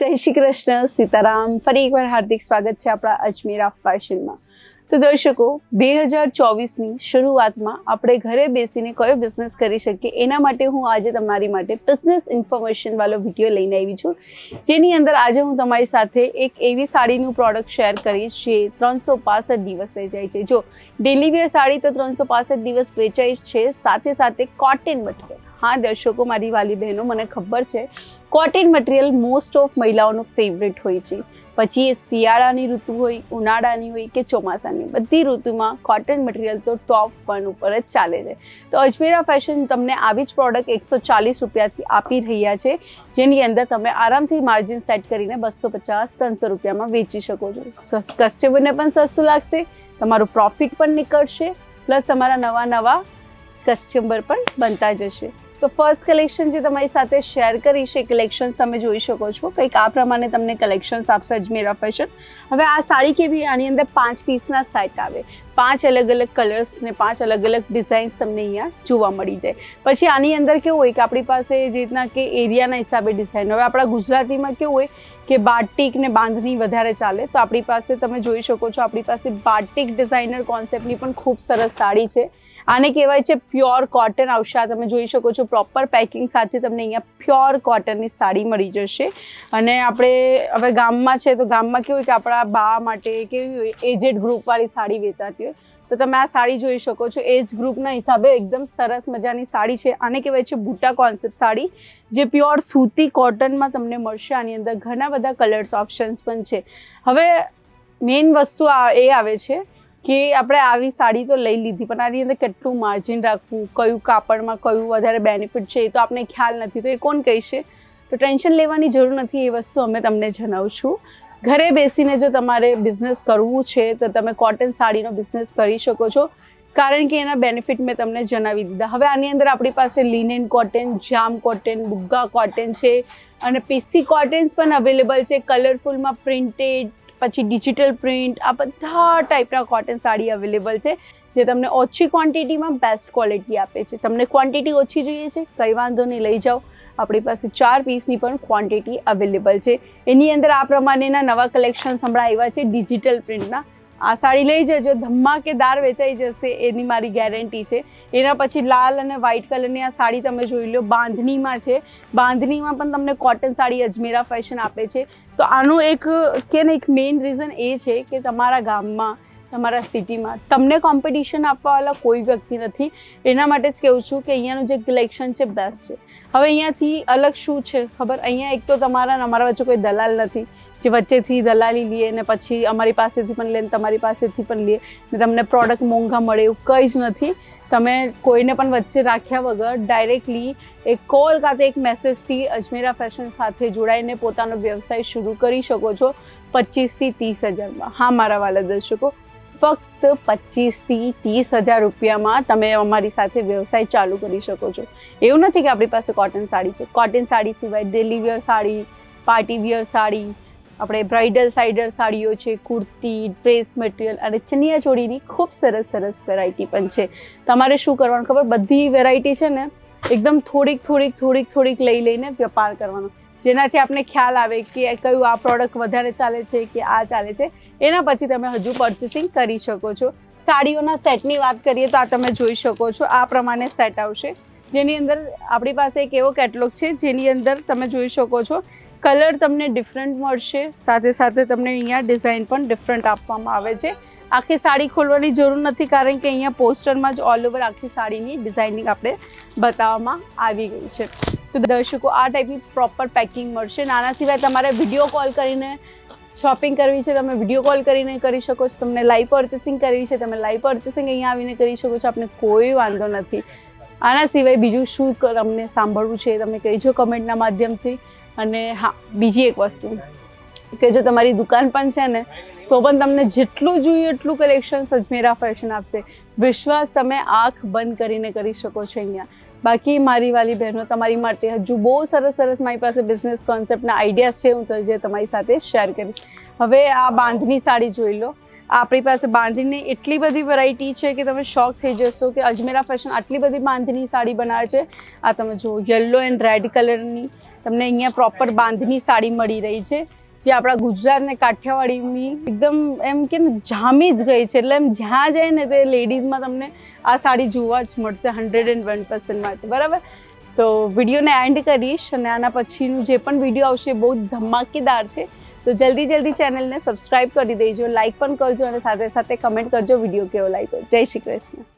જય શ્રી કૃષ્ણ, સીતારામ. ફરી એકવાર હાર્દિક સ્વાગત છે આપણા અજમેર આફ ફેશનમાં તો દર્શકો, બે હજાર ચોવીસની શરૂઆતમાં આપણે ઘરે બેસીને કયો બિઝનેસ કરી શકીએ એના માટે હું આજે તમારી માટે બિઝનેસ ઇન્ફોર્મેશન વાળો વીડિયો લઈને આવી છું. જેની અંદર આજે હું તમારી સાથે એક એવી સાડીનું પ્રોડક્ટ શેર કરીશ જે ત્રણસો પાસઠ દિવસ વેચાય છે. જો ડેલી સાડી તો ત્રણસો પાસઠ દિવસ વેચાય છે, સાથે સાથે કોટન મટીરિયલ હા, દર્શકો, મારી વાલી બહેનો, મને ખબર છે કોટન મટીરિયલ મોસ્ટ ઓફ મહિલાઓનું ફેવરેટ હોય છે. પછી એ શિયાળાની ઋતુ હોય, ઉનાળાની હોય કે ચોમાસાની. બધી ઋતુમાં કોટન મટીરિયલ તો ટોપ વન ઉપર જ ચાલે છે. તો અજમેરા ફેશન તમને આવી જ પ્રોડક્ટ એકસો ચાલીસ રૂપિયાથી આપી રહ્યા છે. જેની અંદર તમે આરામથી માર્જિન સેટ કરીને બસો પચાસ, ત્રણસો રૂપિયામાં વેચી શકો છો. કસ્ટમરને પણ સસ્તું લાગશે, તમારું પ્રોફિટ પણ નીકળશે પ્લસ તમારા નવા નવા કસ્ટમર પણ બનતા જશે. તો ફર્સ્ટ કલેક્શન જે તમારી સાથે શેર કરીશ એ કલેક્શન તમે જોઈ શકો છો. કંઈક આ પ્રમાણે તમને કલેક્શન્સ આપશે, અજમેરા ફેશન હવે આ સાડી કેવી, આની અંદર પાંચ પીસના સેટ આવે. પાંચ અલગ અલગ કલર્સ ને પાંચ અલગ અલગ ડિઝાઇન્સ તમને અહીંયા જોવા મળી જાય. પછી આની અંદર કેવું હોય કે આપણી પાસે જે રીતના કે એરિયાના હિસાબે ડિઝાઇન હવે આપણા ગુજરાતીમાં કેવું હોય કે બાટિક ને બાંધણી વધારે ચાલે, તો આપણી પાસે તમે જોઈ શકો છો, આપણી પાસે બાટિક ડિઝાઇનર કોન્સેપ્ટની પણ ખૂબ સરસ સાડી છે. આને કહેવાય છે પ્યોર કોટન આવશે આ તમે જોઈ શકો છો પ્રોપર પેકિંગ સાથે તમને અહીંયા પ્યોર કોટનની સાડી મળી જશે. અને આપણે હવે ગામમાં છે તો ગામમાં કેવું કે આપણા બા માટે કેવી હોય એજેડ ગ્રુપવાળી સાડી વેચાતી હોય. તો તમે આ સાડી જોઈ શકો છો. એજ ગ્રુપના હિસાબે એકદમ સરસ મજાની સાડી છે. આને કહેવાય છે બુટા કોન્સેપ્ટ સાડી, જે પ્યોર સૂતી કોટનમાં તમને મળશે. આની અંદર ઘણા બધા કલર્સ ઓપ્શન્સ પણ છે. હવે મેઇન વસ્તુ એ આવે છે કે આપણે આવી સાડી તો લઈ લીધી, પણ આની અંદર કેટલું માર્જિન રાખવું, કયું કાપડમાં કયું વધારે બેનિફિટ છે એ તો આપણે ખ્યાલ નથી. તો એ કોણ કહેશે? તો ટેન્શન લેવાની જરૂર નથી, એ વસ્તુ અમે તમને જણાવશું. ઘરે બેસીને જો તમારે બિઝનેસ કરવું છે, તો તમે કોટન સાડીનો બિઝનેસ કરી શકો છો. કારણ કે એના બેનિફિટ મેં તમને જણાવી દીધા. હવે આની અંદર આપણી પાસે લિનેન કોટન જામ કોટન બુગ્ગા કોટન છે. અને પીસી કોટન્સ પણ અવેલેબલ છે. કલરફુલમાં પ્રિન્ટેડ પછી ડિજિટલ પ્રિન્ટ આ બધા ટાઈપના કોટન સાડી અવેલેબલ છે, જે તમને ઓછી ક્વોન્ટિટીમાં બેસ્ટ ક્વોલિટી આપે છે. તમને ક્વોન્ટિટી ઓછી જોઈએ છે, કંઈ વાંધો નહીં, લઈ જાઓ. આપણી પાસે ચાર પીસની પણ ક્વોન્ટિટી અવેલેબલ છે. એની અંદર આ પ્રમાણેના નવા કલેક્શન હમણાં આવ્યા છે ડિજિટલ પ્રિન્ટના આ સાડી લઈ જજો, ધમાકેદાર વેચાઈ જશે, એની મારી ગેરંટી છે. એના પછી લાલ અને વ્હાઇટ કલરની આ સાડી તમે જોઈ લો, બાંધણીમાં છે. બાંધણીમાં પણ તમને કોટન સાડી અજમેરા ફેશન આપે છે. તો આનું એક, કે ને એક મેઇન રીઝન એ છે કે તમારા ગામમાં, તમારા સિટીમાં તમને કોમ્પિટિશન આપવાવાળા કોઈ વ્યક્તિ નથી. એના માટે જ કહું છું કે અહીંયાનું જે કલેક્શન છે બેસ્ટ છે. હવે અહીંયાથી અલગ શું છે ખબર? અહીંયા એક તો તમારા અમારા વચ્ચે કોઈ દલાલ નથી. જે વચ્ચેથી દલાલી લઈએ ને પછી અમારી પાસેથી પણ લે તમારી પાસેથી પણ લઈએ ને તમને પ્રોડક્ટ મોંઘા મળે એવું કંઈ જ નથી. તમે કોઈને પણ વચ્ચે રાખ્યા વગર ડાયરેક્ટલી એક કોલ કાં તો એક મેસેજથી અજમેરા ફેશન સાથે જોડાઈને પોતાનો વ્યવસાય શરૂ કરી શકો છો પચીસથી ત્રીસ હજારમાં. હા, મારા વાલા દર્શકો, ફક્ત પચીસથી ત્રીસ હજાર રૂપિયામાં તમે અમારી સાથે વ્યવસાય ચાલુ કરી શકો છો. એવું નથી કે આપણી પાસે કોટન સાડી છે. કોટન સાડી સિવાય daily wear sari party wear sari આપણે બ્રાઇડલ સાઇડર સાડીઓ છે, કુર્તી, ડ્રેસ મટીરિયલ અને ચનિયા ચોળીની ખૂબ સરસ સરસ વેરાયટી પણ છે. તમારે શું કરવાનું ખબર? બધી વેરાયટી છે ને, એકદમ થોડીક થોડીક થોડીક થોડીક લઈ લઈને વેપાર કરવાનો. જેનાથી આપણે ખ્યાલ આવે કે કયું આ પ્રોડક્ટ વધારે ચાલે છે કે આ ચાલે છે, એના પછી તમે હજુ પરચેસિંગ કરી શકો છો. સાડીઓના સેટની વાત કરીએ તો આ તમે જોઈ શકો છો, આ પ્રમાણે સેટ આવશે. જેની અંદર આપણી પાસે એક એવો કેટલોગ છે, જેની અંદર તમે જોઈ શકો છો કલર તમને ડિફરન્ટ મળશે. સાથે સાથે તમને અહીંયા ડિઝાઇન પણ ડિફરન્ટ આપવામાં આવે છે. આખી સાડી ખોલવાની જરૂર નથી કારણ કે અહીંયા પોસ્ટરમાં જ ઓલ ઓવર આખી સાડીની ડિઝાઇનિંગ આપણે બતાવવામાં આવી ગઈ છે. તો દર્શકો, આ ટાઈપની પ્રોપર પેકિંગ મળશે. નાના સિવાય તમારે વીડિયો કોલ કરીને શોપિંગ કરવી છે, તમે વીડિયો કોલ કરીને કરી શકો છો. તમને લાઈવ પર્ચેસિંગ કરવી છે, તમે લાઈવ પર્ચેસિંગ અહીંયા આવીને કરી શકો છો. આપને કોઈ વાંધો નથી. આના સિવાય બીજું શું તમને સાંભળવું છે તમે કહેજો કમેન્ટના માધ્યમથી. અને હા, બીજી એક વસ્તુ. કે જો તમારી દુકાન પણ છે ને, તો પણ તમને જેટલું જોઈએ એટલું કલેક્શન અજમેરા ફેશન આપશે. વિશ્વાસ તમે આંખ બંધ કરીને કરી શકો છો અહીંયા. બાકી મારી વાલી બહેનો, તમારી માટે હજુ બહુ સરસ સરસ મારી પાસે બિઝનેસ કોન્સેપ્ટના આઈડિયાઝ છે હું તો જે તમારી સાથે શેર કરીશ. હવે આ બાંધની સાડી જોઈ લો. આપણી પાસે બાંધણીની એટલી બધી વેરાયટી છે કે તમે શોક થઈ જશો કે અજમેરા ફેશન આટલી બધી બાંધણી સાડી બનાવે છે. આ તમે જુઓ યલો એન્ડ રેડ કલરની તમને અહીંયા પ્રોપર બાંધની સાડી મળી રહી છે. જે આપણા ગુજરાત ને કાઠિયાવાડીની એકદમ એમ કે જામી જ ગઈ છે. એટલે એમ જ્યાં જાય ને તે લેડીઝમાં તમને આ સાડી જોવા જ મળશે હંડ્રેડ એન્ડ વન પર્સન્ટ માટે. બરાબર? તો વિડીયોને એન્ડ કરીશ અને આના પછીનું જે પણ વીડિયો આવશે બહુ ધમાકેદાર છે. તો જલ્દી જલ્દી ચેનલને સબસ્ક્રાઇબ કરી દેજો લાઇક પણ કરજો અને સાથે સાથે કમેન્ટ કરજો વીડિયો કેવો લાગ્યો. જય શ્રી કૃષ્ણ.